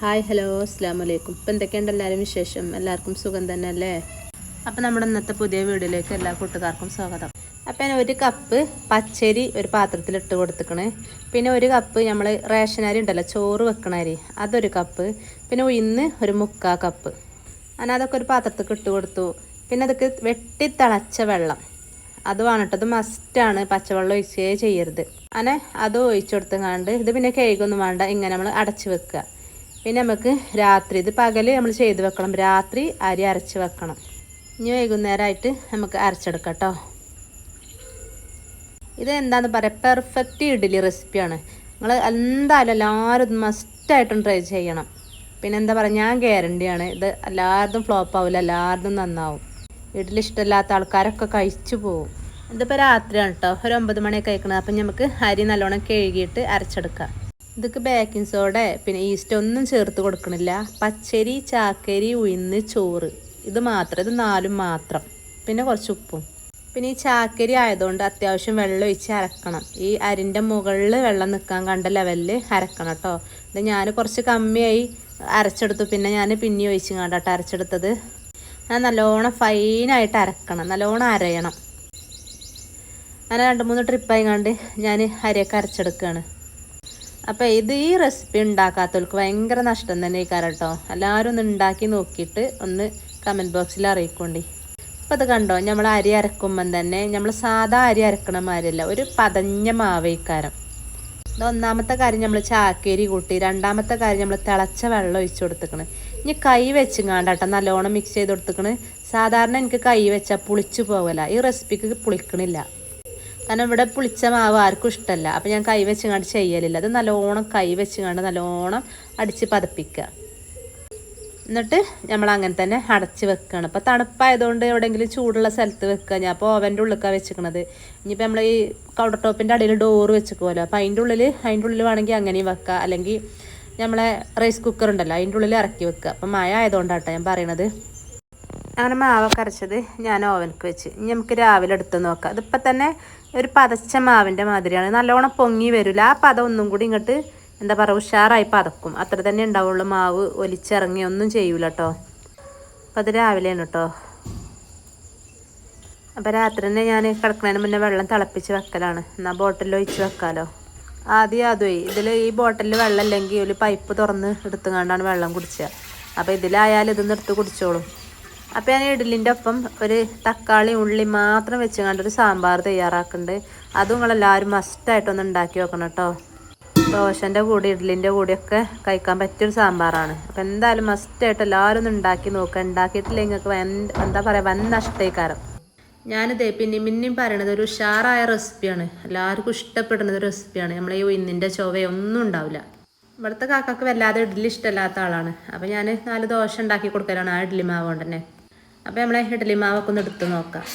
Hi hello അസ്സാം വലൈക്കും ഇപ്പം എന്തൊക്കെയുണ്ട് എല്ലാവരും വിശേഷം? എല്ലാവർക്കും സുഖം തന്നെ അല്ലേ അപ്പം നമ്മുടെ ഇന്നത്തെ പുതിയ വീഡിയോയിലേക്ക് എല്ലാ കൂട്ടുകാർക്കും സ്വാഗതം. അപ്പം ഞാൻ ഒരു കപ്പ് പച്ചരി ഒരു പാത്രത്തിൽ ഇട്ട് കൊടുത്തിക്കണ്. പിന്നെ ഒരു കപ്പ് നമ്മൾ റേഷൻ അരി ഉണ്ടല്ലോ ചോറ് വെക്കണ അരി. അതൊരു കപ്പ്. പിന്നെ ഉഴുന്ന് ഒരു മുക്കാ കപ്പ്. അങ്ങനെ അതൊക്കെ ഒരു പാത്രത്തിൽ ഇട്ട് കൊടുത്തു. പിന്നെ അതൊക്കെ വെട്ടി തിളച്ച വെള്ളം. അത് വേണിട്ടത് മസ്റ്റാണ് പച്ചവെള്ളം ഒഴിച്ചേ ചെയ്യരുത്. അങ്ങനെ അത് ഒഴിച്ചു കൊടുത്തങ്ങാണ്ട് ഇത് പിന്നെ കേക്കൊന്നും വേണ്ട. ഇങ്ങനെ നമ്മൾ അടച്ച് വെക്കുക. പിന്നെ നമുക്ക് രാത്രി ഇത് പകൽ നമ്മൾ ചെയ്ത് വെക്കണം. രാത്രി അരി അരച്ച് വെക്കണം. ഇനി വൈകുന്നേരമായിട്ട് നമുക്ക് അരച്ചെടുക്കാം കേട്ടോ. ഇത് എന്താണെന്ന് പറയുക പെർഫെക്റ്റ് ഇഡ്ഡലി റെസിപ്പിയാണ് നിങ്ങൾ എന്തായാലും എല്ലാവരും മസ്റ്റായിട്ടും ട്രൈ ചെയ്യണം. പിന്നെ എന്താ പറയുക ഞാൻ ഗ്യാരണ്ടിയാണ് ഇത് എല്ലാവർക്കും ഫ്ലോപ്പ് ആവില്ല എല്ലാവർക്കും നന്നാവും. ഇഡ്ഡലി ഇഷ്ടമില്ലാത്ത ആൾക്കാരൊക്കെ കഴിച്ചു പോവും. ഇതിപ്പോൾ രാത്രിയാണ് കേട്ടോ ഒരു ഒമ്പത് മണിയൊക്കെ കഴിക്കണത് അപ്പം നമുക്ക് അരി നല്ലോണം കഴുകിയിട്ട് അരച്ചെടുക്കാം. ഇതൊക്കെ ബേക്കിംഗ് സോഡ പിന്നെ ഈസ്റ്റ് ഒന്നും ചേർത്ത് കൊടുക്കണില്ല. പച്ചരി ചാക്കരി ഉഴുന്ന് ചോറ്. ഇത് മാത്രം ഇത് നാലും മാത്രം. പിന്നെ കുറച്ച് ഉപ്പും. പിന്നെ ഈ ചാക്കരി ആയതുകൊണ്ട് അത്യാവശ്യം വെള്ളം ഒഴിച്ച് അരക്കണം. ഈ അരിന്റെ മുകളിൽ വെള്ളം നിൽക്കാൻ കണ്ട ലെവലിൽ അരക്കണം കേട്ടോ ഇത് ഞാൻ കുറച്ച് കമ്മിയായി അരച്ചെടുത്തു. പിന്നെ ഞാൻ പിന്നെ ഒഴിച്ച് കണ്ടാട്ടോ അരച്ചെടുത്തത്. ഞാൻ നല്ലോണം ഫൈനായിട്ട് അരക്കണം. നല്ലോണം അരയണം. അങ്ങനെ രണ്ട് മൂന്ന് ട്രിപ്പായി കണ്ട് ഞാൻ അരിയൊക്കെ അരച്ചെടുക്കുകയാണ് അപ്പോൾ ഇത് ഈ റെസിപ്പി ഉണ്ടാക്കാത്തവർക്ക് ഭയങ്കര നഷ്ടം തന്നെ ഈ കേട്ടോ എല്ലാവരും ഒന്ന് ഉണ്ടാക്കി നോക്കിയിട്ട് ഒന്ന് കമന്റ് ബോക്സിൽ അറിയിക്കൊണ്ടി. അപ്പോൾ അത് കണ്ടോ? നമ്മൾ അരി അരക്കുമ്പം തന്നെ നമ്മൾ സാധാ അരി അരക്കണ മാതിരിയല്ല ഒരു പതഞ്ഞ മാവേക്കാരം. ഒന്നാമത്തെ കാര്യം നമ്മൾ ചാക്കേരി കൂട്ടി രണ്ടാമത്തെ കാര്യം നമ്മൾ തിളച്ച വെള്ളം ഒഴിച്ചു കൊടുത്തേക്കണ്. ഇനി കൈ വെച്ചുങ്ങാണ്ടാട്ടോ നല്ലോണം മിക്സ് ചെയ്ത് കൊടുത്തേക്കണ്. സാധാരണ എനിക്ക് കൈ വെച്ചാൽ പുളിച്ചു പോകല ഈ റെസിപ്പിക്ക് പുളിക്കണില്ല. കാരണം ഇവിടെ പുളിച്ച മാവ് ആർക്കും ഇഷ്ടമല്ല അപ്പം ഞാൻ കൈ വെച്ചുകൊണ്ട് ചെയ്യലില്ല. അത് നല്ലോണം കൈ വെച്ചുകൊണ്ട് നല്ലോണം അടിച്ച് പതപ്പിക്കുക എന്നിട്ട് നമ്മൾ അങ്ങനെ തന്നെ അടച്ച് വെക്കുകയാണ് അപ്പോൾ തണുപ്പായതുകൊണ്ട് എവിടെയെങ്കിലും ചൂടുള്ള സ്ഥലത്ത് വെക്കുക ഞാൻ അപ്പോൾ ഓവന്റെ ഉള്ളിലേക്കാണ് വെച്ചിരിക്കണത് ഇനിയിപ്പോൾ നമ്മൾ ഈ കൗണ്ടർ ടോപ്പിന്റെ അടിയിൽ ഡോറ് വെച്ചിക്കുമല്ലോ അപ്പോൾ അതിന്റെ ഉള്ളിൽ അതിന്റെ ഉള്ളിൽ വേണമെങ്കിൽ അങ്ങനെയും വെക്കുക അല്ലെങ്കിൽ നമ്മളെ റൈസ് കുക്കർ ഉണ്ടല്ലോ അതിന്റെ ഉള്ളിൽ ഇറക്കി വെക്കുക അപ്പം മഴ ആയതുകൊണ്ടാട്ടോ ഞാൻ പറയണത്. അങ്ങനെ മാവ് അരച്ചത് ഞാൻ ഓവനക്ക് വെച്ച്. ഇനി നമുക്ക് രാവിലെ എടുത്ത് നോക്കാം. അതിപ്പോൾ തന്നെ ഒരു പതച്ച മാവിന്റെ മാതിരിയാണ്. നല്ലോണം പൊങ്ങി വരില്ല ആ പത ഒന്നും കൂടി ഇങ്ങോട്ട് എന്താ പറയുക ഉഷാറായി പതക്കും. അത്ര തന്നെ ഉണ്ടാവുള്ളൂ. മാവ് ഒലിച്ചിറങ്ങി ഒന്നും ചെയ്യൂല കേട്ടോ അപ്പോൾ അത് രാവിലെയാണ് കേട്ടോ അപ്പോൾ രാത്രി തന്നെ ഞാൻ കിടക്കുന്നതിന് മുന്നേ വെള്ളം തിളപ്പിച്ച് വെക്കലാണ്. എന്നാൽ ബോട്ടിൽ ഒഴിച്ച് വെക്കാമല്ലോ ആദ്യം അതുവേ ഇതിൽ ഈ ബോട്ടിലിൽ വെള്ളം ഇല്ലെങ്കിൽ ഒരു പൈപ്പ് തുറന്ന് എടുത്തുകൊണ്ടാണ് വെള്ളം കുടിച്ചത് അപ്പോൾ ഇതിലായാലും ഇതൊന്നെടുത്ത് കുടിച്ചോളും. അപ്പോൾ ഞാൻ ഇഡലിന്റെ ഒപ്പം ഒരു തക്കാളി ഉള്ളി മാത്രം വെച്ചുകൊണ്ട് ഒരു സാമ്പാർ തയ്യാറാക്കുന്നുണ്ട് അതും നിങ്ങളെല്ലാവരും മസ്റ്റായിട്ടൊന്ന് ഉണ്ടാക്കി വെക്കണം കേട്ടോ. ദോശന്റെ കൂടെ ഇഡലിന്റെ കൂടെയൊക്കെ കഴിക്കാൻ പറ്റിയൊരു സാമ്പാറാണ്. അപ്പോൾ എന്തായാലും മസ്റ്റായിട്ട് എല്ലാവരും ഒന്ന് ഉണ്ടാക്കി നോക്കുക ഉണ്ടാക്കിയിട്ടില്ലെങ്കിൽ നിങ്ങൾക്ക് എന്താ പറയുക വൻ നഷ്ടക്കാരം. ഞാനിതേ പിന്നെ പിന്നെയും പറയണത് ഒരു ഉഷാറായ റെസിപ്പിയാണ്. എല്ലാവർക്കും ഇഷ്ടപ്പെടുന്ന ഒരു റെസിപ്പിയാണ്. നമ്മളെ ഈ ഉന്നിന്റെ ചൊവയൊന്നും ഉണ്ടാവില്ല. ഇവിടുത്തെ കാക്കക്ക് വല്ലാതെ ഇഡ്ഡലി ഇഷ്ടമല്ലാത്ത ആളാണ്. അപ്പോൾ ഞാൻ നാല് ദോശ ഉണ്ടാക്കി കൊടുക്കലാണ് ആ ഇഡ്ഡലി മാവ് കൊണ്ട് തന്നെ അപ്പോൾ നമ്മളെ ഇഡലി മാവൊക്കെ ഒന്ന് എടുത്ത് നോക്കാം.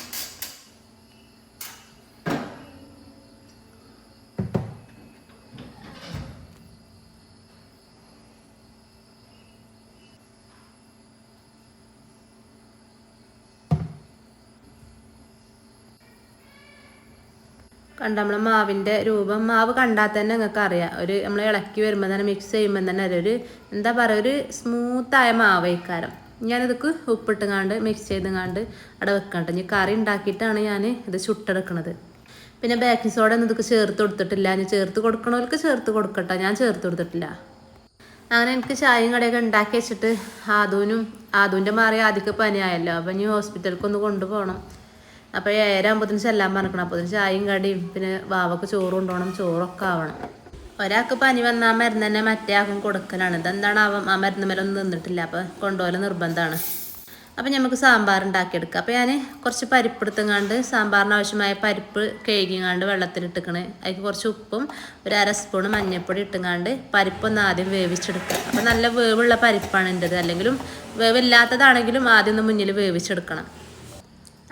കണ്ട നമ്മളെ മാവിന്റെ രൂപം. മാവ് കണ്ടാൽ തന്നെ നിങ്ങൾക്ക് അറിയാം ഒരു നമ്മൾ ഇളക്കി വരുമ്പോൾ തന്നെ മിക്സ് ചെയ്യുമ്പോൾ തന്നെ ഒരു എന്താ പറയുക ഒരു സ്മൂത്തായ മാവൈക്കാരം. ഞാനിതൊക്കെ ഉപ്പിട്ടങ്ങാണ്ട് മിക്സ് ചെയ്തുങ്ങാണ്ട് അവിടെ വെക്കണ്ട. ഇനി കറി ഉണ്ടാക്കിയിട്ടാണ് ഞാൻ ഇത് ചുട്ടെടുക്കണത്. പിന്നെ ബേക്കിംഗ് സോഡ ഒന്നും ഇതൊക്കെ ചേർത്ത് കൊടുത്തിട്ടില്ല. ഞാൻ ചേർത്ത് കൊടുക്കണവർക്ക് ചേർത്ത് കൊടുക്കട്ടെ. ഞാൻ ചേർത്ത് കൊടുത്തിട്ടില്ല. അങ്ങനെ എനിക്ക് ചായയും കടയൊക്കെ ഉണ്ടാക്കി വെച്ചിട്ട് ആദൂനും ആദൂന്റെ മാറി ആദ്യമൊക്കെ പനിയായല്ലോ. അപ്പം ഇനി ഹോസ്പിറ്റലിലേക്ക് ഒന്ന് കൊണ്ടുപോകണം. അപ്പോൾ ഏഴാകുമ്പോഴത്തേന് ചെല്ലാൻ പറഞ്ഞിരിക്കണം. അപ്പോൾ ചായയും കടിയും പിന്നെ വാവക്ക് ചോറ് കൊണ്ടുപോകണം ചോറൊക്കെ ആവണം. ഒരാൾക്ക് പനി വന്നാൽ ആ മരുന്ന് തന്നെ മറ്റേ ആൾക്കും കൊടുക്കലാണ്. ഇതെന്താണ് ആ മരുന്ന് മേലൊന്നും നിന്നിട്ടില്ല. അപ്പോൾ കൊണ്ടുപോലെ നിർബന്ധമാണ്. അപ്പം നമുക്ക് സാമ്പാർ എടുക്കുക. അപ്പോൾ ഞാൻ കുറച്ച് പരിപ്പ് എടുത്തങ്ങാണ്ട് സാമ്പാറിന് ആവശ്യമായ പരിപ്പ് കഴുകിങ്ങാണ്ട് വെള്ളത്തിലിട്ടിക്കണ് അതിൽ കുറച്ച് ഉപ്പും ഒരു അര സ്പൂൺ മഞ്ഞൾപ്പൊടി ഇട്ടുങ്ങാണ്ട് പരിപ്പൊന്ന് ആദ്യം വേവിച്ചെടുക്കുക. അപ്പോൾ നല്ല വേവുള്ള പരിപ്പാണ് എന്റെത് അല്ലെങ്കിലും വേവില്ലാത്തതാണെങ്കിലും ആദ്യം ഒന്ന് മുന്നിൽ വേവിച്ചെടുക്കണം.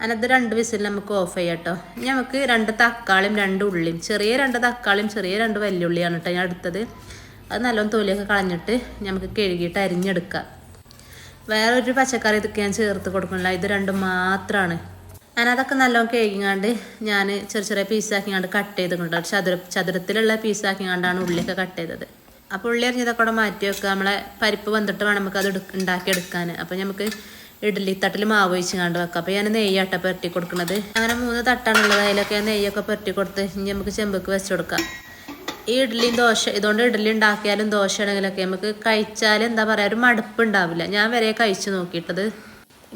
അതിനകത്ത് രണ്ട് വിസിൽ നമുക്ക് ഓഫ് ചെയ്യാം കേട്ടോ. നമുക്ക് രണ്ട് തക്കാളിയും രണ്ട് ഉള്ളിയും ചെറിയ രണ്ട് തക്കാളിയും ചെറിയ രണ്ട് വലിയുള്ളിയാണ് കേട്ടോ ഞാൻ എടുത്തത്. അത് നല്ലോണം തൊലിയൊക്കെ കളഞ്ഞിട്ട് നമുക്ക് കഴുകിയിട്ട് അരിഞ്ഞെടുക്കാം. വേറൊരു പച്ചക്കറി ഇതൊക്കെ ഞാൻ ചേർത്ത് കൊടുക്കണില്ല ഇത് രണ്ടും മാത്രമാണ് അതൊക്കെ നല്ലോണം കഴുകിങ്ങാണ്ട് ഞാൻ ചെറിയ ചെറിയ പീസാക്കിങ്ങാണ്ട് കട്ട് ചെയ്തിട്ടുണ്ട്. ചതുര ചതുരത്തിലുള്ള പീസാക്കിങ്ങാണ്ടാണ് ഉള്ളിയൊക്കെ കട്ട് ചെയ്തത്. അപ്പോൾ ഉള്ളി അരിഞ്ഞതൊക്കെ കൂടെ മാറ്റി വെക്കുക. നമ്മളെ പരിപ്പ് വന്നിട്ട് വേണം നമുക്ക് അത് ഉണ്ടാക്കിയെടുക്കാൻ അപ്പോൾ നമുക്ക് ഇഡ്ഡലി തട്ടിൽ മാവ് ഒഴിച്ച് കണ്ട് വെക്കാം. അപ്പോൾ ഞാൻ നെയ്യാട്ട പുരട്ടി കൊടുക്കുന്നത് അങ്ങനെ മൂന്ന് തട്ടാണുള്ളത്. അതിലൊക്കെ നെയ്യൊക്കെ പുരട്ടി കൊടുത്ത് ഇനി നമുക്ക് ചെമ്പക്ക് വെച്ച് കൊടുക്കാം. ഈ ഇഡ്ഡലിയും ദോശ ഇതുകൊണ്ട് ഇഡ്ഡലി ഉണ്ടാക്കിയാലും ദോശ ആണെങ്കിലൊക്കെ നമുക്ക് കഴിച്ചാൽ എന്താ പറയുക ഒരു മടുപ്പ് ഉണ്ടാവില്ല. ഞാൻ വരെ കഴിച്ചു നോക്കിയിട്ടത്.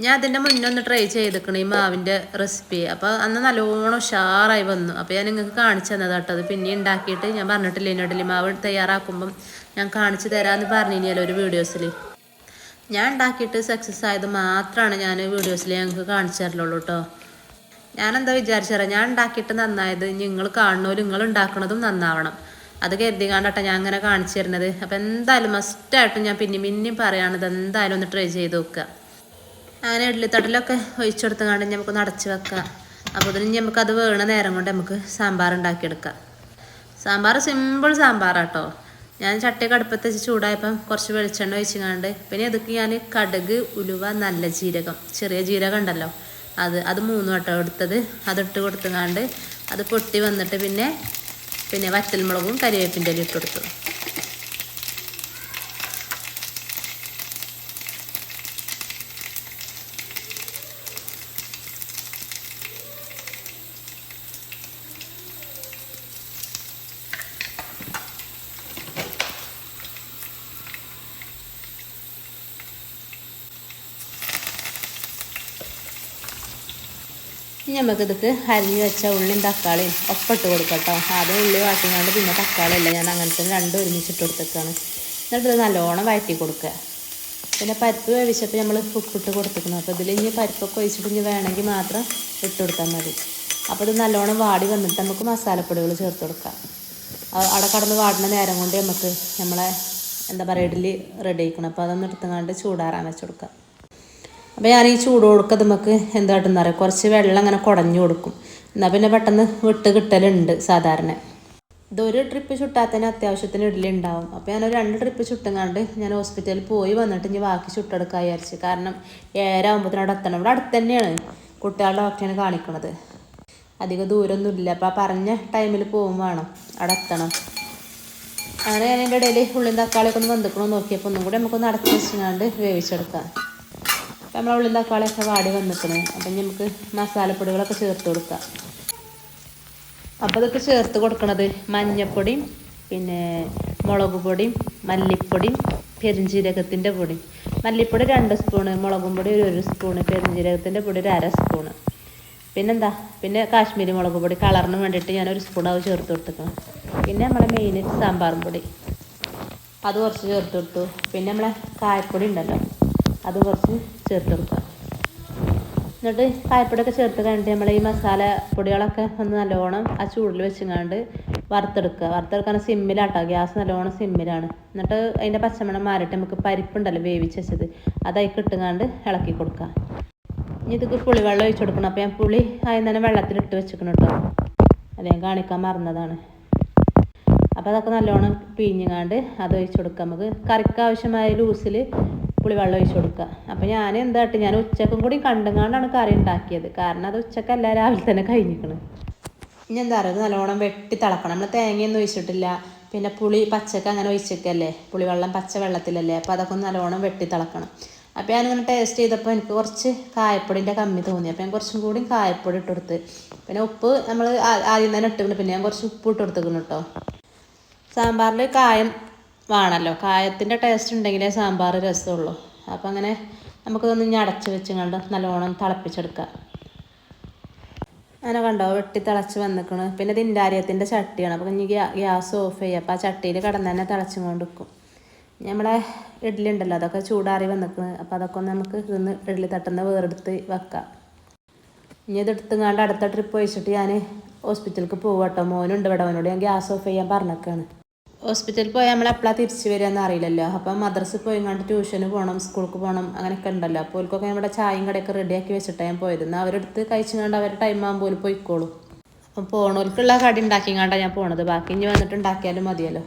ഞാൻ അതിന്റെ മുന്നേ ഒന്ന് ട്രൈ ചെയ്തിരിക്കണം ഈ മാവിന്റെ റെസിപ്പി അപ്പോൾ അന്ന് നല്ലോണം ഉഷാറായി വന്നു. അപ്പോൾ ഞാൻ നിങ്ങൾക്ക് കാണിച്ചു തന്നതാട്ടോ അത്. പിന്നെ ഉണ്ടാക്കിയിട്ട് ഞാൻ പറഞ്ഞിട്ടില്ല ഇനി ഇഡ്ഡലി മാവ് തയ്യാറാക്കുമ്പം ഞാൻ കാണിച്ചു തരാമെന്ന് പറഞ്ഞില്ലല്ലോ ഒരു വീഡിയോസിൽ ഞാൻ ഉണ്ടാക്കിയിട്ട് സക്സസ് ആയത് മാത്രമാണ് ഞാൻ വീഡിയോസിൽ ഞങ്ങൾക്ക് കാണിച്ചു തരലുള്ളൂ കേട്ടോ ഞാനെന്താ വിചാരിച്ചറിയാം ഞാൻ ഉണ്ടാക്കിയിട്ട് നന്നായത് നിങ്ങൾ കാണുന്നവരും നിങ്ങൾ ഉണ്ടാക്കുന്നതും നന്നാവണം. അത് കരുതി കണ്ടട്ടോ ഞാൻ അങ്ങനെ കാണിച്ചു തരുന്നത്. അപ്പം എന്തായാലും മസ്റ്റായിട്ടും ഞാൻ പിന്നെയും പിന്നെയും പറയുകയാണിത് എന്തായാലും ഒന്ന് ട്രൈ ചെയ്ത് നോക്കുക അങ്ങനെ ഇഡ്ഡലിത്തട്ടിലൊക്കെ ഒഴിച്ചെടുത്ത് കണ്ട് നമുക്ക് നടച്ച് വെക്കാം. അപ്പോൾ ഇതിന് നമുക്ക് അത് വേണ നേരം കൊണ്ട് നമുക്ക് സാമ്പാർ ഉണ്ടാക്കിയെടുക്കാം. സാമ്പാർ സിമ്പിൾ സാമ്പാറാട്ടോ ഞാൻ ചട്ടിയൊക്കെ അടുപ്പത്ത് വെച്ച് ചൂടായപ്പം കുറച്ച് വെളിച്ചെണ്ണ ഒഴിച്ചിങ്ങാണ്ട്. പിന്നെ ഇതൊക്കെ ഞാൻ കടുക് ഉലുവ നല്ല ജീരകം ചെറിയ ജീരകം ഉണ്ടല്ലോ. അത് അത് മൂന്ന് വട്ടം എടുത്തത്. അതിട്ട് കൊടുത്തുങ്ങാണ്ട് അത് പൊട്ടി വന്നിട്ട് പിന്നെ പിന്നെ വറ്റൽമുളകും കരിവേപ്പിന്റെ ഇട്ട് കൊടുത്തു. ഇനി നമുക്കിതൊക്കെ അരിഞ്ഞ് വെച്ച ഉള്ളിയും തക്കാളിയും ഒപ്പം ഇട്ട് കൊടുക്കാം കേട്ടോ ആദ്യം ഉള്ളി വാട്ടിങ്ങാണ്ട് പിന്നെ തക്കാളി അല്ല ഞാൻ അങ്ങനെ തന്നെ രണ്ടും ഒരുമിച്ചിട്ട് കൊടുത്തേക്കാണ്. എന്നിട്ട് ഇത് നല്ലോണം വഴറ്റി കൊടുക്കുക. പിന്നെ പരിപ്പ് വേവിച്ചപ്പോൾ നമ്മൾ ഉപ്പിട്ട് കൊടുത്തേക്കണം അപ്പോൾ ഇതിൽ ഇനി പരിപ്പൊക്കെ ഒഴിച്ചിട്ട് ഇനി വേണമെങ്കിൽ മാത്രം ഇട്ട് കൊടുത്താൽ മതി. അപ്പോൾ ഇത് നല്ലോണം വാടി വന്നിട്ട് നമുക്ക് മസാലപ്പൊടികൾ ചേർത്ത് കൊടുക്കാം. അവിടെ കടന്ന് വാടുന്ന നേരം കൊണ്ട് നമുക്ക് നമ്മളെ എന്താ പറയുക ഇഡ്ഡലി റെഡി ആയിക്കണം. അപ്പോൾ അതൊന്ന് എടുത്തങ്ങാണ്ട് ചൂടാറാൻ വെച്ച് കൊടുക്കാം. അപ്പോൾ ഞാൻ ഈ ചൂട് കൊടുക്കുക നമുക്ക് എന്താട്ടെന്ന് അറിയാം? കുറച്ച് വെള്ളം അങ്ങനെ കുടഞ്ഞു കൊടുക്കും. എന്നാൽ പിന്നെ പെട്ടെന്ന് വിട്ട് കിട്ടലുണ്ട് സാധാരണ. ഇതൊരു ട്രിപ്പ് ചുട്ടാത്തന്നെ അത്യാവശ്യത്തിന് ഇഡ്ഡലി ഉണ്ടാവും. അപ്പോൾ ഞാൻ ഒരു രണ്ട് ട്രിപ്പ് ചുട്ടുങ്ങാണ്ട് ഞാൻ ഹോസ്പിറ്റലിൽ പോയി വന്നിട്ട് ഇനി ബാക്കി ചുട്ടെടുക്കാൻ വിചാരിച്ച്. കാരണം ഏഴാകുമ്പോഴത്തേനും അവിടെ എത്തണം. ഇവിടെ അടുത്ത് തന്നെയാണ് കുട്ടികളുടെ ഡോക്ടറിനെ കാണിക്കുന്നത് അധികം ദൂരമൊന്നുമില്ല അപ്പോൾ ആ പറഞ്ഞ ടൈമിൽ പോകും വേണം. അവിടെ എത്തണം. അങ്ങനെ ഞാൻ എന്റെ ഇടയിൽ ഉള്ളിൽ തക്കാളിയൊക്കെ ഒന്ന് വെന്തിക്കണോ നോക്കിയപ്പോൾ ഒന്നും കൂടി നമുക്കൊന്ന് അടച്ചു വെച്ചിങ്ങാണ്ട് വേവിച്ചെടുക്കാം. അപ്പം ഉള്ളിൽ തക്കാളിയൊക്കെ വാടി വന്നിക്കണേ. അപ്പം നമുക്ക് മസാലപ്പൊടികളൊക്കെ ചേർത്ത് കൊടുക്കാം. അപ്പോൾ ഇതൊക്കെ ചേർത്ത് കൊടുക്കണത് മഞ്ഞപ്പൊടിയും പിന്നെ മുളക് പൊടിയും മല്ലിപ്പൊടിയും പെരുംജീരകത്തിന്റെ പൊടി മല്ലിപ്പൊടി രണ്ട് സ്പൂണ് മുളകും പൊടി ഒരു ഒരു സ്പൂണ് പെരുംജീരകത്തിന്റെ പൊടി ഒരു അര സ്പൂണ്. പിന്നെന്താ? പിന്നെ കാശ്മീരി മുളക് പൊടി കളറിന് വേണ്ടിയിട്ട് ഞാൻ ഒരു സ്പൂൺ അത് ചേർത്ത് കൊടുത്തേക്കണം. പിന്നെ നമ്മളെ മെയിൻ സാമ്പാറും പൊടി. അത് കുറച്ച് ചേർത്ത് കൊടുത്തു. പിന്നെ നമ്മളെ കായപ്പൊടി ഉണ്ടല്ലോ. അത് കുറച്ച് ചേർത്ത് കൊടുക്കുക. എന്നിട്ട് കായപ്പൊടിയൊക്കെ ചേർത്ത് കഴിഞ്ഞിട്ട് നമ്മൾ ഈ മസാല പൊടികളൊക്കെ ഒന്ന് നല്ലോണം ആ ചൂടിൽ വെച്ചിങ്ങാണ്ട് വറുത്തെടുക്കുക. വറുത്തെടുക്കാൻ സിമ്മിലാട്ടോ. ഗ്യാസ് നല്ലോണം സിമ്മിലാണ്. എന്നിട്ട് അതിന്റെ പച്ചമണം മാറിയിട്ട് നമുക്ക് പരിപ്പുണ്ടല്ലോ വേവിച്ച് വെച്ചത്. അതായി ഇട്ടുങ്ങാണ്ട് ഇളക്കി കൊടുക്കുക. ഇനി ഇതൊക്കെ പുളിവെള്ളം ഒഴിച്ചു കൊടുക്കണം. അപ്പോൾ ഞാൻ പുളി ആദ്യം തന്നെ വെള്ളത്തിലിട്ട് വെച്ചിരിക്കണം കേട്ടോ അത് ഞാൻ കാണിക്കാൻ മറന്നതാണ്. അപ്പോൾ അതൊക്കെ നല്ലോണം പിഴിഞ്ഞങ്ങാണ്ട് അത് ഒഴിച്ചു കൊടുക്കുക. നമുക്ക് കറിക്ക് ആവശ്യമായ ലൂസിൽ പുളിവെള്ളം ഒഴിച്ച് കൊടുക്കുക. അപ്പോൾ ഞാൻ എന്തായിട്ട് ഞാൻ ഉച്ചക്കും കൂടി കണ്ടുങ്ങാണ്ടാണ് കറി ഉണ്ടാക്കിയത്. കാരണം അത് ഉച്ചക്കല്ല രാവിലെ തന്നെ കഴിഞ്ഞിരിക്കണം ഇനി എന്താ പറയുക നല്ലോണം വെട്ടി തിളക്കണം. നമ്മൾ തേങ്ങയൊന്നും ഒഴിച്ചിട്ടില്ല. പിന്നെ പുളി പച്ചക്ക അങ്ങനെ ഒഴിച്ചേക്കല്ലേ പുളിവെള്ളം പച്ച വെള്ളത്തിലല്ലേ? അപ്പോൾ അതൊക്കെ നല്ലോണം വെട്ടി തിളക്കണം. അപ്പോൾ ഞാനിങ്ങനെ ടേസ്റ്റ് ചെയ്തപ്പോൾ എനിക്ക് കുറച്ച് കായപ്പൊടിന്റെ കമ്മി തോന്നി. അപ്പോൾ ഞാൻ കുറച്ചും കൂടി കായപ്പൊടി ഇട്ട് കൊടുത്ത്. പിന്നെ ഉപ്പ് നമ്മൾ ആദ്യം തന്നെ ഇട്ടിട്ടുണ്ട് പിന്നെ ഞാൻ കുറച്ച് ഉപ്പ് ഇട്ട് കൊടുത്തേക്കുന്നു കേട്ടോ സാമ്പാറിൽ കായം വേണമല്ലോ കായത്തിന്റെ ടേസ്റ്റ് ഉണ്ടെങ്കിലേ സാമ്പാർ രസമുള്ളൂ. അപ്പോൾ അങ്ങനെ നമുക്കിതൊന്ന് ഇനി അടച്ച് വെച്ച് കണ്ട് നല്ലോണം തിളപ്പിച്ചെടുക്കാം. അങ്ങനെ കണ്ടോ വെട്ടി തിളച്ച് വന്നിക്കണ്. പിന്നെ ഇത് ചട്ടിയാണ്. അപ്പോൾ ഇനി ഗ്യാസ് ഓഫ് ചെയ്യുക അപ്പോൾ ആ ചട്ടിയിൽ കിടന്ന് തന്നെ തിളച്ചും കൊണ്ട് നിൽക്കും നമ്മളെ ഇഡ്ഡലി ഉണ്ടല്ലോ അതൊക്കെ ചൂടാറി വന്നിക്കണ്. അപ്പോൾ അതൊക്കെ ഒന്ന് നമുക്ക് ഇന്ന് ഇഡ്ഡലി തട്ടുന്ന വേറെടുത്ത് വെക്കാം. ഇനി ഇത് എടുത്തുങ്ങാണ്ട് അടുത്ത ട്രിപ്പ് ഒഴിച്ചിട്ട് ഞാൻ ഹോസ്പിറ്റലിലേക്ക് പോകും കേട്ടോ മോനുണ്ട് ഇവിടെ. അവനോട് ഞാൻ ഗ്യാസ് ഓഫ് ചെയ്യാൻ പറഞ്ഞേക്കാണ്. ഹോസ്പിറ്റലിൽ പോയാൽ നമ്മൾ എപ്പോഴാണ് തിരിച്ചു വരികയെന്ന് അറിയില്ലല്ലോ. അപ്പം മദ്രസയിൽ പോയിങ്ങാണ്ട് ട്യൂഷന് പോകണം സ്കൂൾക്ക് പോകണം അങ്ങനെയൊക്കെ ഉണ്ടല്ലോ. അപ്പോൾ ഓൽക്കൊക്കെ നമ്മുടെ ചായയും കടയൊക്കെ റെഡിയാക്കി വെച്ചിട്ടാണ് ഞാൻ പോയത്. എന്നാൽ അവരെടുത്ത് കഴിച്ചുകൊണ്ട് അവരുടെ ടൈം ആകുമ്പോൾ ഓൽ പോയിക്കോളും. അപ്പം പോണോൽക്കുള്ള കടി ഉണ്ടാക്കിങ്ങാണ്ടാണ് ഞാൻ പോണത്. ബാക്കി ഇനി വന്നിട്ട് ഉണ്ടാക്കിയാലും മതിയല്ലോ.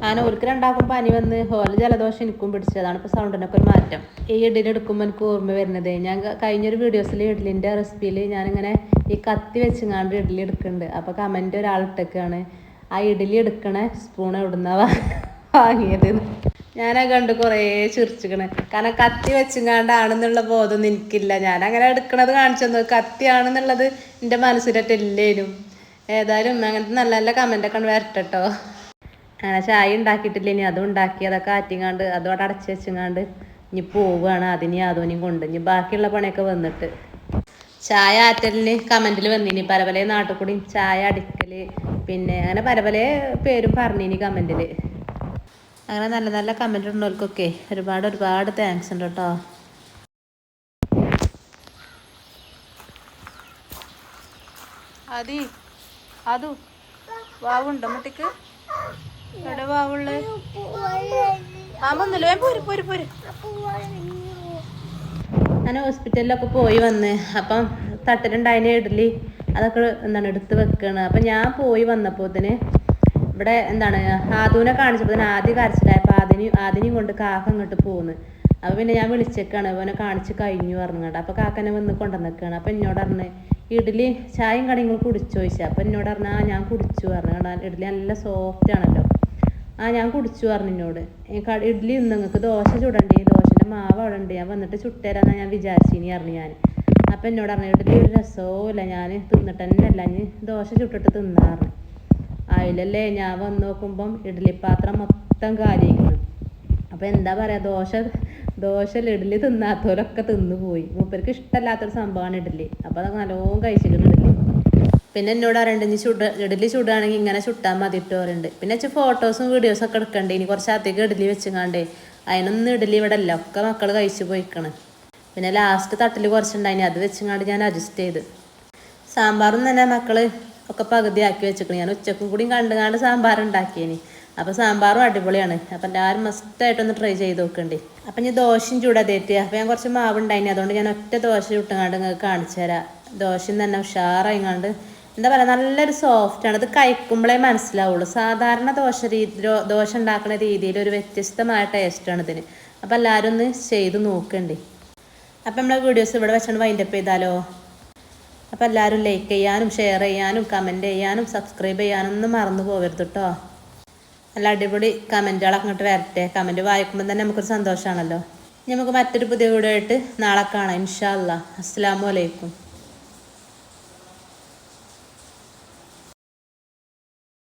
അങ്ങനെ ഓർക്ക് രണ്ടാക്കും പനി വന്ന് ഹോല ജലദോഷം എനിക്കും പിടിച്ചതാണ്. ഇപ്പോൾ സൗണ്ടിനൊക്കെ ഒരു മാറ്റം. ഈ ഇഡ്ഡലി എടുക്കുമ്പോൾ എനിക്ക് ഓർമ്മ വരുന്നത്. ഞാൻ കഴിഞ്ഞൊരു വീഡിയോസിൽ ഇഡ്ഡലിന്റെ റെസിപ്പിയിൽ ഞാനിങ്ങനെ ഈ കത്തി വെച്ചുങ്ങാണ്ട് ഇഡ്ഡലി എടുക്കുന്നുണ്ട് അപ്പോൾ കമന്റ് ഒരാളിട്ടൊക്കെയാണ് ആ ഇഡലി എടുക്കണ സ്പൂൺ എവിടുന്ന വാങ്ങിയത്. ഞാനാ കണ്ട് കുറേ ചിരിച്ചിക്കണ് കാരണം കത്തി വെച്ചുങ്ങാണ്ടാണെന്നുള്ള ബോധമൊന്നും എനിക്കില്ല ഞാൻ അങ്ങനെ എടുക്കണത് കാണിച്ചു കത്തിയാണെന്നുള്ളത് എന്റെ മനസ്സിലിട്ടില്ലേനും ഏതായാലും അങ്ങനത്തെ നല്ല നല്ല കമന്റൊക്കെ വരട്ടോ അങ്ങനെ ചായ ഉണ്ടാക്കിയിട്ടില്ല. ഇനി അതും ഉണ്ടാക്കി അതൊക്കെ ആറ്റിങ്ങാണ്ട് അതോടെ അടച്ചു വെച്ചുങ്ങാണ്ട് ഇനി പോവുകയാണ്. അതിനി യാതോനെയും കൊണ്ട്. ഇനി ബാക്കിയുള്ള പണിയൊക്കെ വന്നിട്ട്. ചായ ആറ്റലിന് കമന്റിൽ വന്നിനി. പല പല നാട്ടിൽ കൂടി ചായ അടിക്കൽ. പിന്നെ അങ്ങനെ പല പല പേരും പറഞ്ഞിനി കമന്റിൽ അങ്ങനെ നല്ല നല്ല കമന്റ് ഉള്ളവർക്കൊക്കെ ഒരുപാട് ഒരുപാട് താങ്ക്സ് ഉണ്ട് കേട്ടോ. അതി അതു വാവുണ്ടോ മുട്ടിക്ക്? എവിടെ വാവുള്ളേ? ആമൊന്നുമില്ല പോര് പോര് പോര്. ഞാൻ ഹോസ്പിറ്റലിലൊക്കെ പോയി വന്ന്. അപ്പം തട്ടിലുണ്ടായിന് ഇഡ്ഡലി അതൊക്കെ എന്താണ് എടുത്ത് വെക്കുകയാണ് അപ്പം ഞാൻ പോയി വന്നപ്പോത്തിന് ഇവിടെ എന്താണ് ആദൂനെ കാണിച്ചപ്പോൾ ആദ്യം കരച്ചിലായപ്പോൾ ആദിനും ആദിനെയും കൊണ്ട് കാക്ക അങ്ങോട്ട് പോകുന്നു അപ്പോൾ പിന്നെ ഞാൻ വിളിച്ചേക്കാണ്. അവനെ കാണിച്ച് കഴിഞ്ഞു പറഞ്ഞുകൊണ്ട് അപ്പോൾ കാക്കനെ വന്ന് കൊണ്ടുവന്നേക്കാണ്. അപ്പം എന്നോട് പറഞ്ഞ് ഇഡ്ഡലി ചായയും കടയും കുടിച്ചു? ചോദിച്ചാൽ അപ്പം എന്നോട് ആ ഞാൻ കുടിച്ചു പറഞ്ഞു. ഇഡ്ഡലി നല്ല സോഫ്റ്റ് ആണല്ലോ ആ ഞാൻ കുടിച്ചു പറഞ്ഞു എന്നോട്. ഇഡ്ഡലി നിങ്ങൾക്ക് ദോശ ചുടണ്ടേ? ദോശന്റെ മാവ് അവിടെ ഉണ്ട് ഞാൻ വന്നിട്ട് ചുട്ടുതരാമെന്നാണ് ഞാൻ വിചാരിച്ചിനി പറഞ്ഞു ഞാൻ. അപ്പം എന്നോട് പറഞ്ഞു ഇഡ്ഡലി ഒരു രസവുമില്ല. ഞാൻ തിന്നിട്ട് തന്നെ അല്ല ഞാൻ ദോശ ചുട്ടിട്ട് തിന്നാറ്. അതിലല്ലേ ഞാൻ വന്ന് നോക്കുമ്പം ഇഡ്ഡലി പാത്രം മൊത്തം കാര്യമായിരുന്നു അപ്പം എന്താ പറയുക ദോശ ദോശ ഇഡ്ഡലി തിന്നാത്തവരൊക്കെ തിന്നുപോയി. മൂപ്പർക്ക് ഇഷ്ടമല്ലാത്തൊരു സംഭവമാണ് ഇഡ്ഡലി. അപ്പോൾ അതൊക്കെ നല്ലോണം കഴിച്ചിട്ടുണ്ട് ഇഡ്ഡലി. പിന്നെ എന്നോട് അറിയണ്ട് ഇനി ചുട ഇഡ്ഡലി ചുടുകയാണെങ്കിൽ ഇങ്ങനെ ചുട്ടാൻ മതി ഇട്ട് പറയുന്നുണ്ട് പിന്നെ വെച്ചാൽ ഫോട്ടോസും വീഡിയോസും ഒക്കെ എടുക്കണ്ടേ? ഇനി കുറച്ച് അധികം ഇഡ്ഡലി വെച്ചങ്ങാണ്ടേ. അതിനൊന്നും ഇഡ്ഡലി ഇവിടെ അല്ല ഒക്കെ മക്കൾ കഴിച്ചു പോയിക്കണ്. പിന്നെ ലാസ്റ്റ് തട്ടിൽ കുറച്ചുണ്ടായിനി. അത് വെച്ചങ്ങാണ്ട് ഞാൻ അഡ്ജസ്റ്റ് ചെയ്ത്. സാമ്പാറും തന്നെ മക്കൾ ഒക്കെ പകുതിയാക്കി വെച്ചിരിക്കണം ഞാൻ ഉച്ചക്കും കൂടി കണ്ടുകാണ്ട് സാമ്പാർ ഉണ്ടാക്കിയേനി അപ്പോൾ സാമ്പാറും അടിപൊളിയാണ്. അപ്പം എല്ലാവരും മസ്റ്റായിട്ടൊന്ന് ട്രൈ ചെയ്ത് നോക്കണ്ടേ. അപ്പം ഞാൻ ദോശയും ചൂടാതേറ്റ്. അപ്പം ഞാൻ കുറച്ച് മാവ് ഉണ്ടായിനി അതുകൊണ്ട് ഞാൻ ഒറ്റ ദോശ ചുട്ടങ്ങാണ്ട് നിങ്ങൾക്ക് കാണിച്ചു തരാം. ദോശയും തന്നെ ഉഷാറായിങ്ങാണ്ട്. എന്താ പറയുക നല്ലൊരു സോഫ്റ്റാണ് ഇത് കഴിക്കുമ്പോഴേ മനസ്സിലാവുള്ളൂ. സാധാരണ ദോശ രീതി ദോശ ഉണ്ടാക്കുന്ന രീതിയിൽ ഒരു വ്യത്യസ്തമായ ടേസ്റ്റാണ് ഇതിന്. അപ്പോൾ എല്ലാവരും ഒന്ന് ചെയ്ത് നോക്കണ്ടേ. അപ്പം നമ്മളെ വീഡിയോസ് ഇവിടെ വെച്ചാണ് വൈൻഡപ്പ് ചെയ്താലോ? അപ്പോൾ എല്ലാവരും ലൈക്ക് ചെയ്യാനും ഷെയർ ചെയ്യാനും കമന്റ് ചെയ്യാനും സബ്സ്ക്രൈബ് ചെയ്യാനും ഒന്നും മറന്നു പോകരുത് കേട്ടോ നല്ല അടിപൊളി കമന്റുകളൊക്കെ അങ്ങോട്ട് വരട്ടെ. കമന്റ് വായിക്കുമ്പോൾ തന്നെ നമുക്കൊരു സന്തോഷമാണല്ലോ നമുക്ക് മറ്റൊരു പുതിയ വീഡിയോ ആയിട്ട് നാളെ കാണാം. ഇൻഷാ അസ്സാം വലൈക്കും